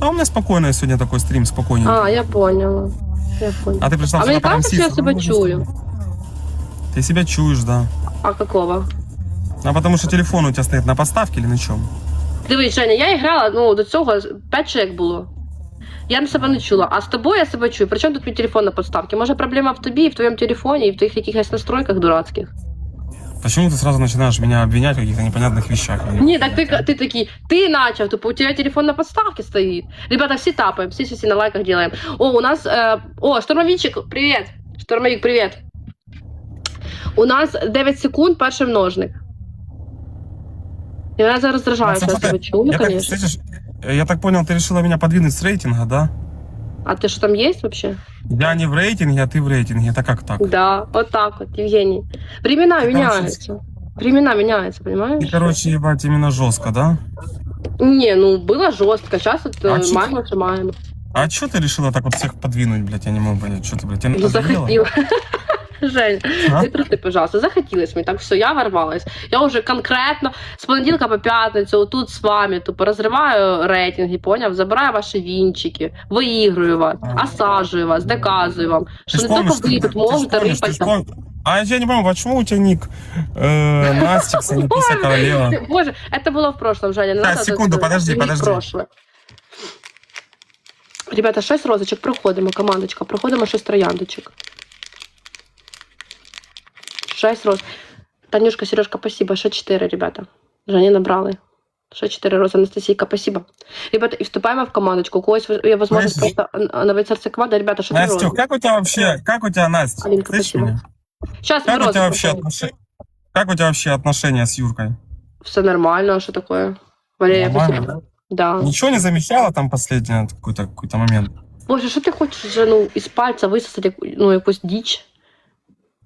А у меня спокойно сегодня такой стрим, спокойненький. А, я поняла. Я поняла. А ты пришла А сюда мне кажется, что я себя чую. Ты себя чуешь, да. А какого? А потому что телефон у тебя стоит на подставке или на чем? Дивись, Женя, я грала, ну, до цього 5 чоловік було. Я на себе не чула, а з тобою я себе чую. Причому тут мій телефон на подставці? Може проблема в тобі, і в твоєму телефоні, і в твоїх якихось настройках дурацьких? Почему ты сразу начинаешь меня обвинять в каких-то непонятных вещах? Ні, так ти, ти такий, ти начав, типу, у тебе телефон на подставке стоит. Ребята, все тапаем, все все на лайках делаем. О, у нас, э, о, штурмовичек, привет. Штурмовик, привет. У нас 9 секунд, перший множник. І мене зараз роздражає, що я себе чую, я, так, конечно. слышишь, я так понял, ты решила меня подвинуть с рейтинга, да? А ты что там есть вообще? Я не в рейтинге, а ты в рейтинге. Это как так? Да, вот так вот, Евгений. Времена Ты меняются. Времена меняются, понимаешь? И, короче, ебать, именно жестко, да? Не, ну было жестко, сейчас вот А э, чё маем, отжимаем. А что ты решила так вот всех подвинуть, блядь? Я не могу понять, что ты, блядь, тебе Ну, надоело? захотела. Жень, А? не крути, пожалуйста, захотілось мені, так все, я ворвалась. Я вже конкретно з понеділка по п'ятницю тут з вами тупо розриваю рейтинги, поняв? Забираю ваші вінчики, виігрую вас, Ага. осаджую вас, доказую вам, що Ты не ж помнишь, тільки ви ты- тут ты ж можете помнишь, ты ж рипати. пом- А я не помню, почему у тебя ник э, Настикс, а не Писа Королева? Боже, это было в прошлом, Женя. Не Так, надо секунду, это- подожди, это не подожди. прошлое. Ребята, 6 розочок, проходимо, командочка, проходимо 6 трояндочок. 6 роз. Танюшка, Сережка, спасибо. Ще 4, ребята. Женя набрали. Ще 4 рози. Анастасійка, спасибо. Ребята, і вступаємо в командочку. У когось є можливість Настя. просто навіть серце команда. Ребята, що 3 рози. Настюх, как у тебя вообще, как у тебя, Настя, Алинка, слышишь спасибо. меня? Сейчас Как у розы тебя вообще проходимо. отношения? Как у тебя вообще отношения с Юркой? Все нормально, а що таке? Валерія, Нормально, спасибо. Да. Ничего не замечала там последний какой-то какой-то момент? Боже, що ти хочеш вже ну, із пальця висосати яку- ну, якусь діч?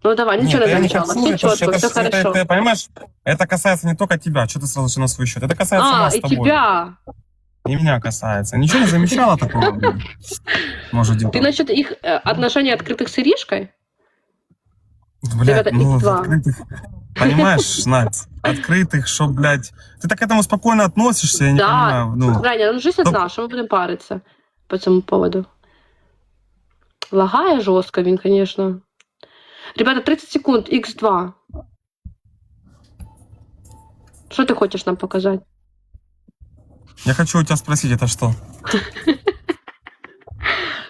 Ну давай, нічого Нет, не я не замічала. хочу, Все это, ж- чітко, это, все ж- это- хорошо. это, понимаешь, это касается не только тебя, что ты сразу все на свой счет, это касается А, нас і с тобой. тебя. И меня касается. Ничего не замечала такого? блин? Может, Димка? Ты насчет их э, отношений открытых с Иришкой? Блядь, Ребята, ну, их два. открытых... Понимаешь, Надь, открытых, что, блядь... Ты так к этому спокойно относишься, я не Да. понимаю. Ну, Женя, ну жизнь Ну- одна, що ми будемо паритися по цьому поводу? Лагає жорстко він, конечно. Ребята, 30 секунд, Х2. Що ти хочеш нам показати? я хочу у тебя спросить, это что?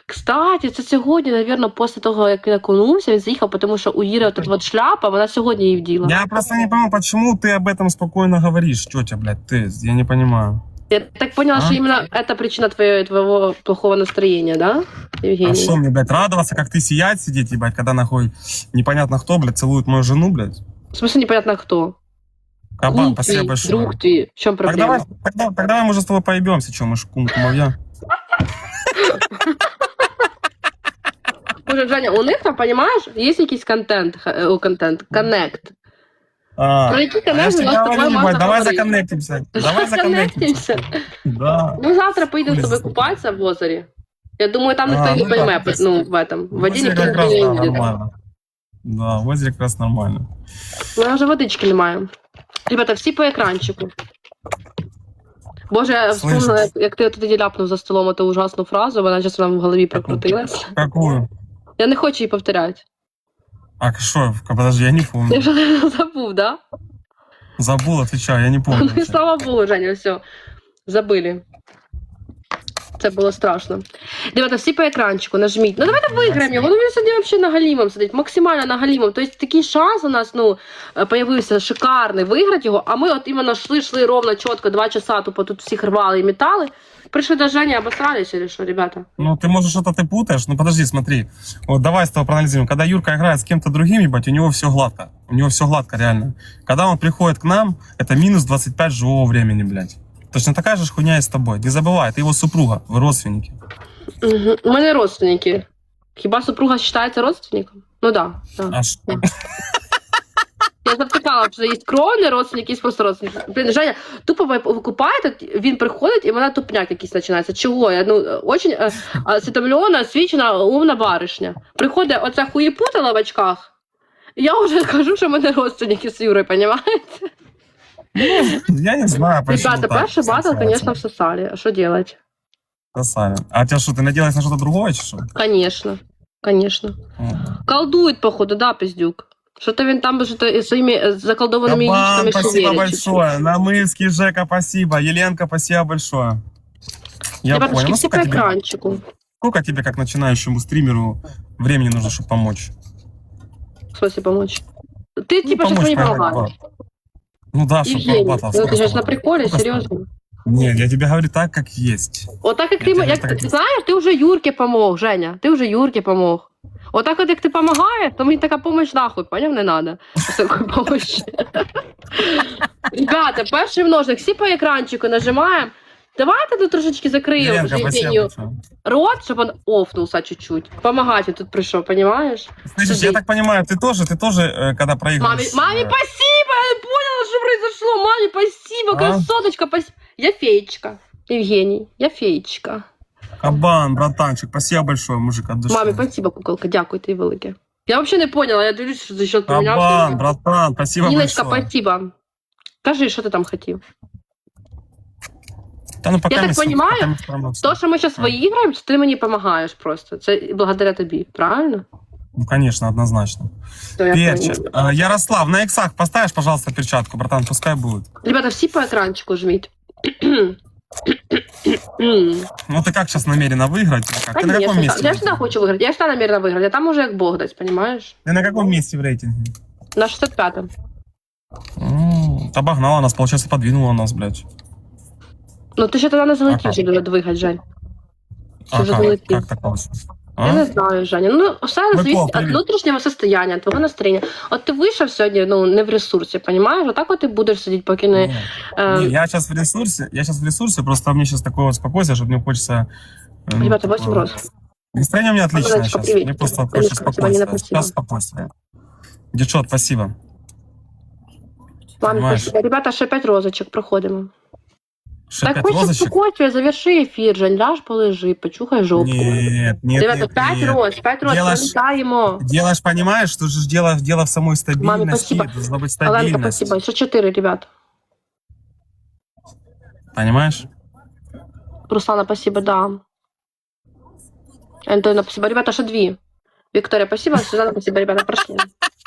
Кстати, це сьогодні, напевно, після того, як він окунувся, він заїхав, тому що у Іри от, от шляпа, вона сьогодні її вділа. Я просто не понимаю, почему ты об этом спокойно говоришь, тетя, блядь, ты, я не понимаю. Я так поняла, А? что именно это причина твоего, твоего плохого настроения, да, Евгений? А что мне, блядь, радоваться, как ты сиять сидеть, ебать, когда нахуй непонятно кто, блядь, целует мою жену, блядь? В смысле непонятно кто? Кабан, Кум спасибо твій, большое. друг твій. В чем Так проблема? давай, тогда, тогда мы уже с тобой поебемся, что мы ж кум, кумовья. Боже, Женя, у них там, понимаешь, есть якийсь контент, контент, коннект. А, Про який а я ж у ебать, давай законнектимся. Давай законнектимся. Законнектимся. Да. Ну, завтра поїдемо Хули тобою купатися в озері. Я думаю, там А, никто не ну пойме, да. ну, в этом. В воде В озере никто как раз, не да, видит. нормально. Да, в озере как раз нормально. У нас вже водички немає. Ребята, всі по екранчику. Боже, я Слышно. вспомнила, як, як ти тоді ляпнув за столом ту ужасну фразу, вона зараз вона в голові прокрутилась. Какую? Я не хочу її повторяти. А что? Подожди, я не помню. вже забув, да? Забыл, отвечаю, я не помню. Ну, і слава Богу, Женя, все. Забили. Це було страшно. Ребята, всі по екранчику нажміть. Ну давайте виграємо його. Ну він сьогодні взагалі на галімом сидить, максимально на галімом. Тобто такий шанс у нас ну, е, появився шикарний виграти його, а ми от іменно йшли, йшли ровно чітко, два часа тупо тут всіх рвали і метали. Прийшли до Жені, обосрались или що, ребята? Ну, ты, может, что-то ты путаешь? Ну, подожди, смотри. Вот давай с тобой проанализируем. Когда Юрка играет с кем-то другим, ебать, у него все гладко. У него все гладко, реально. Когда он приходит к нам, это минус 25 живого времени, блядь. Точно такая же ж хуйня и с тобой. Не забывай, ты его супруга, вы родственники. Угу. У мене родственники. Хіба супруга вважається родственником? Ну так. Да, да. А ш- Я завтикала, що є кровні родственники, є просто родственники. Блін, Женя, тупо ви ви купаєте, він приходить, і вона тупняк якийсь починається. Чого? Я, ну, очень е, освідомлена, освічена, умна баришня. Приходить оця хуєпутала в очках, і я вже кажу, що в мене родственники з Юрою, понімаєте? Я не знаю, почему Ребята, так перший батл, конечно, всосали. А что делать? Засали. А тебя что, ты надеялась на что-то другое, чи що? Конечно. Конечно. Колдует, походу, да, пиздюк? Что-то він там что-то своими э, заколдованными Кабан, яичками спасибо шевелит. большое. Намыльский Жека, спасибо. Еленка, спасибо большое. Я понял. Ну, все по сколько тебе, экранчику. сколько тебе, как начинающему стримеру, времени нужно, чтобы помочь? В смысле помочь? Ты, типа, Ну, сейчас мне помочь помогаешь. Ну да, чтобы Евгений, батл. ну ты сейчас на приколе, Сколько серьезно? Нет, я тебе говорю так, как есть. Вот так, як Я ти, тебе як, так- ти знаєш, ти вже Юрки помог, Женя. Ти вже Юрки помог. Отак от як ти допомагаєш, то мені така помощь нахуй, поняв, не надо. Ось такої помощі. Ребята, перший множник, всі по екранчику нажимаємо. Давайте тут трошечки закриємо Еленка, спасибо Євгенію большое. рот, щоб він офнувся чуть-чуть. Помагати тут прийшов, понимаєш? Слышишь, я Сидеть. так понимаю, ты тоже, ты тоже, э, когда Маме, проигрываешь... маме, э, спасибо! Я не поняла, что произошло. Маме, спасибо, А? красоточка, спасибо. Я феечка. Евгений, я феечка. Кабан, братанчик, спасибо большое, мужик, от души. Мамі, спасибо, куколка, дякую тобі велике. Я взагалі не поняла, я дивлюсь, що за счет Кабан, помінявся. братан, спасибо Ніночка, большое. спасибо. Кажи, що ти там хотів? Да, ну, пока Я так понимаю, То, що ми зараз А. виіграємо, ти мені допомагаєш просто. Це благодаря тобі, правильно? Ну, конечно, однозначно. То я Перчик. поняла. Э, Ярослав, на иксах поставишь, пожалуйста, перчатку, братан, пускай будет. Ребята, всі по екранчику жміть. Ну, ты как сейчас намерена выиграть? или как? Ты на каком Конечно, месте? я всегда хочу виграти. Я всегда намірена виграти, а там уже як Бог дасть, понимаешь? Ты на каком месте в рейтинге? На 65-м. М, Обогнала нас, получается, подвинула нас, блядь. Ну ти ще тоді не залетів, Ага. щоб двигати, Жень. Ти А вже как, залетів. как так получилось? Я не знаю, Женя. Ну, все Микола, зависит від внутрішнього состояння, твого настроєння. От ти вийшов сьогодні, ну, не в ресурсі, понімаєш? Отак от ти будеш сидіти, поки не. Не, Е, не, я сейчас в ресурсе, я сейчас в ресурсе, просто мне сейчас такое вот спокойствие, что мне хочется... э, ну, Ребята, 8 такое- роз. Настроение у меня отличное Леночка, сейчас. привет. Мне просто хочется спокойствия. Спасибо. Сейчас спокойствие. Девчат, спасибо. Мамі, спасибо. Ребята, ще 5 розочок проходимо. Что, так опять хочеш розочек? спокойствие, заверши ефір, Жень, ляж, полежи, почухай жопу. Нет, нет, Ребята, нет, 5 нет. роз, 5 роз, Делаешь- пам'ятаємо. Дело ж понимаешь, что же ж дело, дело в самой стабильности, спасибо. должна быть Оленка, стабильность. спасибо. Ще 4, ребят. Понимаешь? Руслана, спасибо, да. Антона, спасибо. Ребята, ще 2. Виктория, спасибо. Сюзанна, спасибо, ребята, прошли.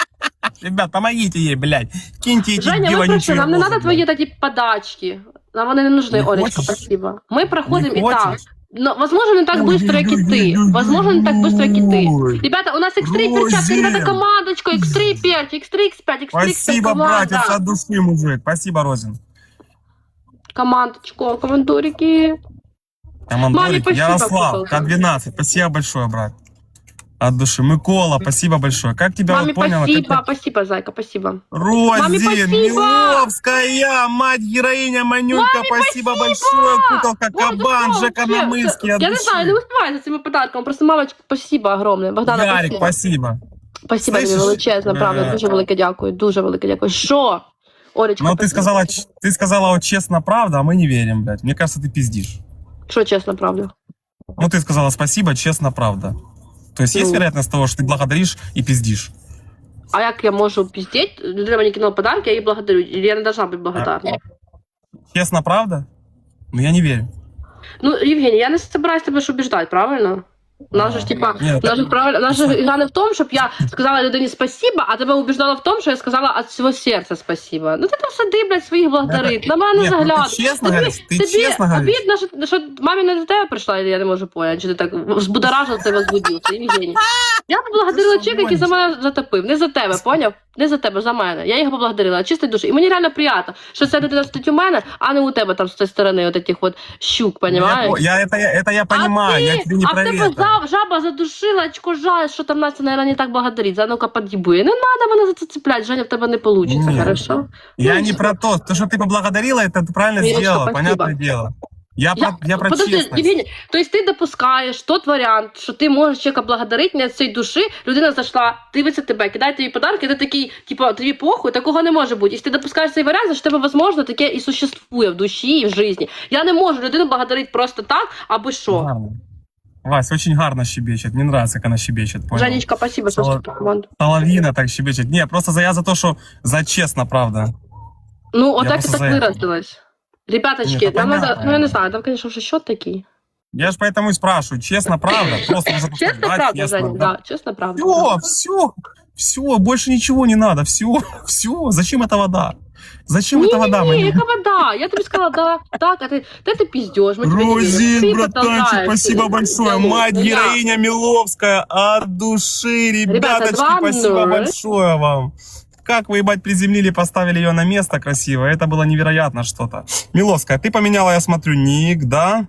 Ребят, помогите ей, блядь. Киньте эти Женя, мы девонючие прошли, нам не розы, надо блядь. твои такие подачки. Нам вони не нужны, Не Олечка, хочешь? спасибо. Мы проходим Не и так. хочешь? Но, возможно, не так быстро, как и ты. Возможно, не так быстро, как и ты. Ребята, у нас X3 перчатки, Розин! ребята, командочка, X3 перч, X3, X5, X3, X5, Спасибо, братец, от души, мужик. Спасибо, Розин. Командочку, командурики. Командорик, спасибо, Ярослав, куколка. К12, спасибо большое, брат. От души. Микола, спасибо большое. Как тебя Маме, вот поняла? спасибо, Как... спасибо, зайка, спасибо. Розин, спасибо! Миловская, мать героиня, Манюнька, спасибо, большое. Куколка, Кабан, что Жека вообще? Намыский, от Я не знаю, не успеваю за цими подарками. Просто, мамочка, спасибо огромне. Богдана, Ярик, спасибо. спасибо. Спасибо тобі Слышиш? величезно, правда. Е. Дуже велике дякую. Дуже велике дякую. Що? Олечка, Ну, ты спасибо. сказала, ч- ты сказала вот честно правда, а мы не верим, блядь. Мне кажется, ты пиздишь. Що чесно, правда? Ну, ты сказала спасибо, честно правда. То есть есть Ну. вероятность того, что ты благодаришь и пиздишь? А як я можу піздіть? Людина мені кинула подарки, я її благодарю. Я не должна бути благодарна. Честно правда? Ну, я не верю. Ну, Євгеній, я не собираюсь тебе ж убіждати, правильно? Же ж типа, наша правильно, наша нас гра не в тому, щоб я сказала людині спасіба, а тебе убіждала в тому, що я сказала від всього серця спасіба. Ну ти там сиди, блядь, своїх благодарить. На мене ну, загляд. ты честно Тобі, говоришь, ты тобі честно обідно, що, що мамі не до тебе прийшла, я не можу поняти, чи ти так взбудоражив тебе возбудився, Євгеній. Я поблагодарила Ти чоловіка, який за мене затопив. Не за тебе, поняв? Не за тебе, за мене. Я його поблагодарила, а чистої душі. І мені реально приємно, що ця людина стоїть у мене, а не у тебе там з тієї сторони, от таких от щук, Ну, Я, понімаєш? по- я, это, я, это я понимаю, я тебе не а про в тебе это. за- жаба задушила, очко жаль, що там Настя, наверное, не так благодарить. За ну-ка подъебує. Не надо мене за це цеплять, Женя, в тебе не получится, Ні. хорошо? Я Ну, не что? про то. То, что ты поблагодарила, это ты правильно Мирочка, сделала, спасибо. понятное дело. Я, Я- про, я про Подожди, честность. Євгеній, то есть ти допускаєш тот варіант, що ти можеш чоловіка благодарити не від цієї душі, людина зайшла, дивиться тебе, кидає тобі подарки, ти такий, типу, тобі похуй, такого не може бути. Якщо ти допускаєш цей варіант, значить тебе, можливо, таке і существує в душі і в житті. Я не можу людину благодарити просто так, або що. Гарно. Вась, очень гарно щебечет. Мне нравится, как она щебечет. Понял? Жанечка, спасибо, Сала- ти команду. Половина так щебечет. Не, просто за, я за то, что за честно, правда. Ну, Я отак просто і так за. виразилась. Ребяточки, Ні, та нам надо, понятно. ну я не знаю, там, конечно, вже счет такий. Я ж поэтому и спрашиваю, честно, правда? Просто нужно Чесно, брать, правда, честно, Женя, да. да, чесно, правда. Все, все, все, больше ничего не надо, все, все. Зачем эта вода? Зачем Ні, эта вода? ні, Мы ні, не- яка вода? Я тобі сказала, да, так, а ти, де ти піздєш? Ми тебе не віримо. Грузин, Ти братанчик, продовжаєш спасибо цей большое. діалог. Мать, Ну, я- героиня Миловская, от души, ребяточки, два спасибо ноль. большое вам. Как вы, ебать, приземлили, поставили ее на место красиво. Это было невероятно что-то. Миловская, ты поменяла, я смотрю, ник, да?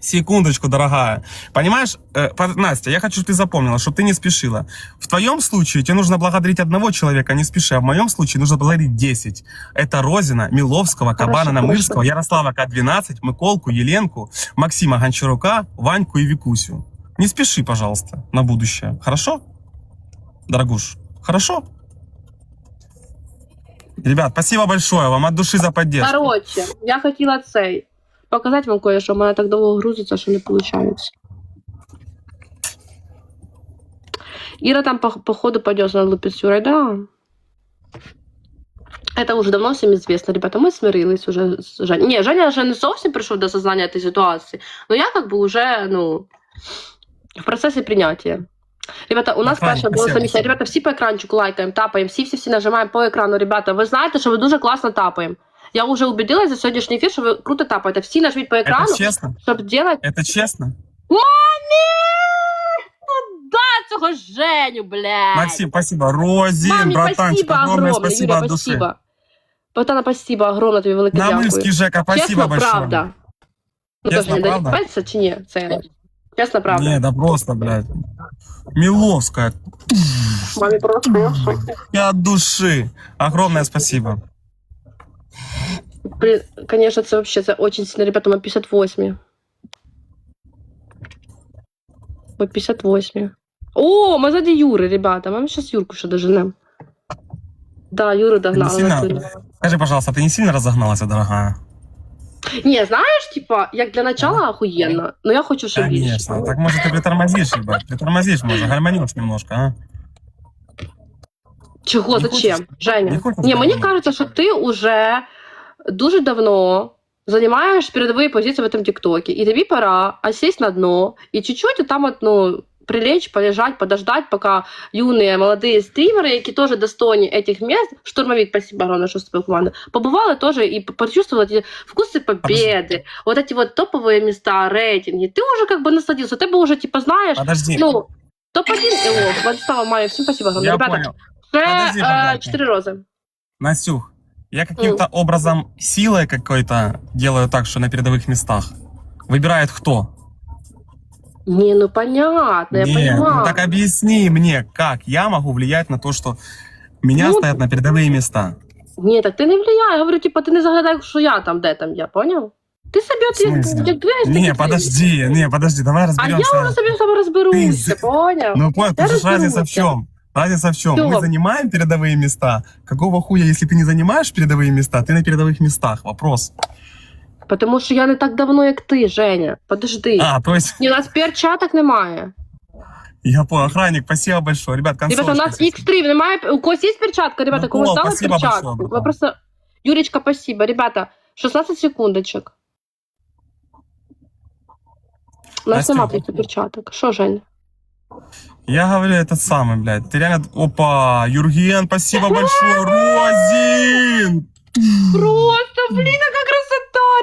Секундочку, дорогая. Понимаешь, э, Настя, я хочу, чтобы ты запомнила, чтобы ты не спешила. В твоем случае тебе нужно благодарить одного человека, не спеши, а в моем случае нужно благодарить 10. Это Розина, Миловского, Кабана. Намырского, Ярослава К-12, Миколку, Еленку, Максима Гончарука, Ваньку и Викусю. Не спеши, пожалуйста, на будущее. Хорошо? Дорогуш, хорошо? Ребят, спасибо большое вам от души за поддержку. Короче, я хотіла цей. Показати вам кое-що, в мене так довго грузиться, що не виходить. Іра там, по- походу, пойдет на Лупицюрой, да. Это уже давно всем известно, ребята, мы смирились уже с Женей. Не, Женя же не совсем пришел до сознания этой ситуации, но я как бы уже, ну, в процессе принятия. Ребята, у нас Охрана, перше було спасибо. самі. Ребята, всі по екранчику лайкаємо, тапаємо, всі всі всі нажимаємо по екрану. Ребята, ви знаєте, що ви дуже класно тапаємо. Я вже убедилась за сьогоднішній ефір, що ви круто тапаєте. Всі нажміть по екрану, Это честно? щоб зробити Это честно? да, цього Женю, блядь. Максим, спасибо. Розин, Мамі, братанчик, спасибо огромное огромное, спасибо Юля, от души. спасибо. Богдана, спасибо огромное тобі велике дякую. Намыльский Жека, спасибо Чесно, большое. правда. Ну, Чесно, теж не правда? пальця чи ні? Це чесно, правда. Не, да просто, блядь. Миловская, Мамі просто я в шокі. я от души. Огромное спасибо. Блин, конечно, це вообще це очень сильно, ребята, ми 58. Ми 58. О, ми сзади Юри, ребята. Ми зараз Юрку ще доженемо. Да, Юру Ты не догнали. сильно... Скажи, пожалуйста, ты не сильно разогналась, дорогая? Ні, знаєш, типа, як для начала охуєнно, но я хочу ще більше. Конечно. Так может ты притормозишь, ебать. Притормозишь, может, гальманешь немножко, а? Чого? Не Зачем? хочеш? Женя? Не хочеш Ні, мені догнати? кажеться, що ти уже дуже давно занимаешь передовые позиции в этом ТикТоке, и тебе пора сесть на дно и чуть-чуть там от, ну, прилечь, полежать, подождать, пока юные молодые стримеры, які теж достойні этих мест, штурмовик, спасибо огромное, что вступил в команду, побывали тоже и почувствовали эти вкусы победы, вот эти вот топовые места, рейтинги. Ты уже как бы насладился, ты бы уже типа знаешь, Подожди. ну, топ-1 ТО, Владислава Мая, всем спасибо огромное. я Ребята, понял. Це Подожди, е, Богданка. чотири рози. Настюх, я каким-то образом силой какой-то делаю так, что на передовых местах выбирает кто? Не, ну понятно, я Не, понимаю. ну так объясни мне, как я могу влиять на то, что меня Ну, ставят на передовые места. Ні, так ти не влияй. Я говорю, типа, ти не заглядай, що я там, де там я, поняв? Ти собі от В як, смысле? як двигаєш, так і Не, ти. подожди, не, подожди, давай А разберемся. я вже собі сам розберуся, Ти- поняв? Ну, понял, Я тут же ж разница в разберуся. чем? Разница в чем? В Мы чём? занимаем передовые места. Какого хуя, если ты не занимаешь передовые места, ты на передовых местах? Вопрос. Тому що я не так давно, як ти, Женя. Подожди. А, то есть, Ні, у нас перчаток немає. я понял, охранник, спасибо большое. Ребят, концовочка. Ребята, у нас здесь. X3, немає. У когось є перчатка, ребята, Ну, комусь Пол, дали спасибо перчатку. большое, Ви братан. просто... Юрічка, спасибо. Ребята, 16 секундочок. У нас Настя. нема просто перчаток. Що, Жень? Я говорю этот самый, блядь. Ты реально... Опа, Юрген, спасибо большое. Розин! Просто, блин, какая красота,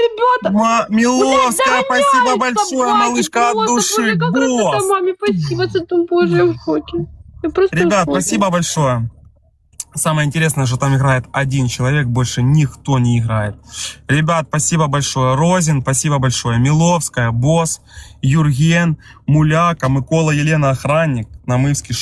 ребята! Ма- Миловская, спасибо большое, малышка от просто, души. Боже, как красота, Босс! маме, спасибо, там, боже, я в шоке. Я просто в Ребят, шоке. спасибо большое. Самое интересное, что там играет один человек, больше никто не играет. Ребят, спасибо большое. Розин, спасибо большое. Миловская, Босс, Юрген, Муляка, Микола, Елена, Охранник, Намывский,